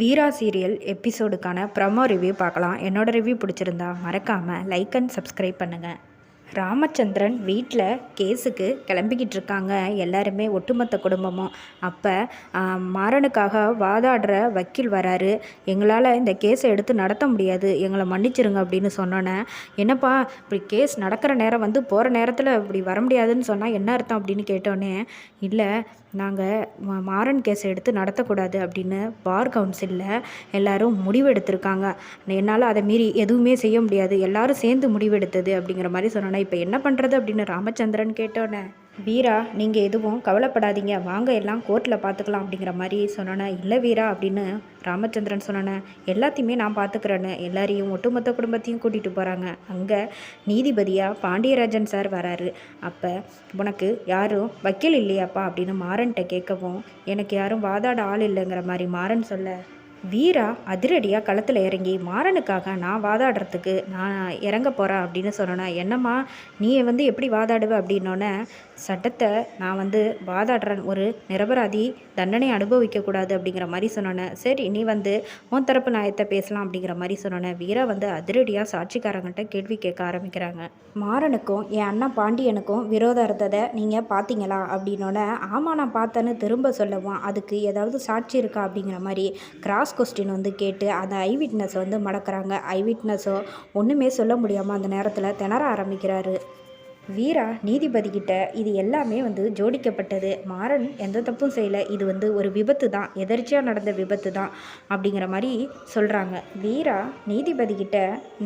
வீரா serial எபிசோடுக்கான promo review பார்க்கலாம். என்னோட ரிவ்யூ பிடிச்சிருந்தா மறக்காமல் லைக் அண்ட் சப்ஸ்கிரைப் பண்ணுங்கள் ராமச்சந்திரன் வீட்டில் கேஸுக்கு கிளம்பிக்கிட்டு இருக்காங்க எல்லாருமே ஒட்டுமொத்த குடும்பமும். அப்போ மாறனுக்காக வாதாடுற வக்கீல் வராரு. எங்களால் இந்த கேஸை எடுத்து நடத்த முடியாது. எங்களை மன்னிச்சிருங்க அப்படின்னு சொன்னோன்னே என்னப்பா இப்படி கேஸ் நடக்கிற நேரம் வந்து போகிற நேரத்தில் இப்படி வர முடியாதுன்னு சொன்னால் என்ன அர்த்தம் அப்படின்னு கேட்டோன்னே இல்லை நாங்கள் மாறன் கேஸை எடுத்து நடத்தக்கூடாது அப்படின்னு பார் கவுன்சிலில் எல்லாரும் முடிவெடுத்திருக்காங்க. என்னால் அதை மீறி எதுவுமே செய்ய முடியாது. எல்லாரும் சேர்ந்து முடிவெடுத்தது அப்படிங்கிற மாதிரி சொன்னோன்னே இப்போ என்ன பண்ணுறது அப்படின்னு ராமச்சந்திரன் கேட்டோன்னே வீரா நீங்கள் எதுவும் கவலைப்படாதீங்க. வாங்க எல்லாம் கோர்ட்டில் பார்த்துக்கலாம் அப்படிங்கிற மாதிரி சொன்னோன்னே இல்லை வீரா அப்படின்னு ராமச்சந்திரன் சொன்னோன்னே எல்லாத்தையுமே நான் பார்த்துக்கிறேன்னு எல்லாரையும் ஒட்டுமொத்த குடும்பத்தையும் கூட்டிகிட்டு போகிறாங்க அங்கே நீதிபதியாக பாண்டியராஜன் சார் வராரு. அப்போ உனக்கு யாரும் வக்கீல் இல்லையாப்பா? அப்படின்னு மாறன்ட்ட கேட்கவும் எனக்கு யாரும் வாதாட ஆள் இல்லைங்கிற மாதிரி மாறன் சொல்ல வீரா அதிரடியாக களத்தில் இறங்கி மாறனுக்காக நான் வாதாடுறதுக்கு நான் இறங்க போகிறேன் அப்படின்னு சொன்னேன்னா என்னம்மா நீ வந்து எப்படி வாதாடுவ அப்படின்னோடனே சட்டத்தை நான் வந்து வாதாடுறேன். ஒரு நிரபராதி தண்டனை அனுபவிக்கக்கூடாது அப்படிங்கிற மாதிரி சொன்னோன்னே சரி நீ வந்து உன் தரப்பு நியாயத்தை பேசலாம் அப்படிங்கிற மாதிரி சொன்னோன்னே வீரா வந்து அதிரடியாக சாட்சிக்காரங்கிட்ட கேள்வி கேட்க ஆரம்பிக்கிறாங்க. மாறனுக்கும் என் அண்ணன் பாண்டியனுக்கும் விரோதம் இருந்ததை நீங்கள் பார்த்தீங்களா அப்படின்னோடனே ஆமாம் நான் பார்த்தேன்னு திரும்ப சொல்லவும் அதுக்கு ஏதாவது சாட்சி இருக்கா அப்படிங்கிற மாதிரி கிராஸ் கொஸ்டின் வந்து கேட்டு அந்த ஐ விட்னஸை வந்து மடக்கிறாங்க. ஐ விட்னஸோ ஒன்றுமே சொல்ல முடியாமல் அந்த நேரத்தில் திணற ஆரம்பிக்கிறாரு. வீரா நீதிபதிக்கிட்ட இது எல்லாமே வந்து ஜோடிக்கப்பட்டது. மாறன் எந்த தப்பும் செய்யலை. இது வந்து ஒரு விபத்து தான். எதர்ச்சியாக நடந்த விபத்து தான் அப்படிங்கிற மாதிரி சொல்கிறாங்க வீரா நீதிபதிக்கிட்ட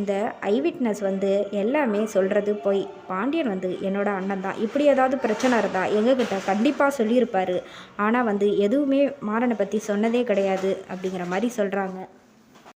இந்த ஐவிட்னஸ் வந்து எல்லாமே சொல்கிறது போய். பாண்டியன் வந்து என்னோட அண்ணன் தான். இப்படி ஏதாவது பிரச்சனை இருந்தால் எங்ககிட்ட கண்டிப்பாக சொல்லியிருப்பாரு. ஆனால் வந்து எதுவுமே மாறனை பற்றி சொன்னதே கிடையாது அப்படிங்கிற மாதிரி சொல்கிறாங்க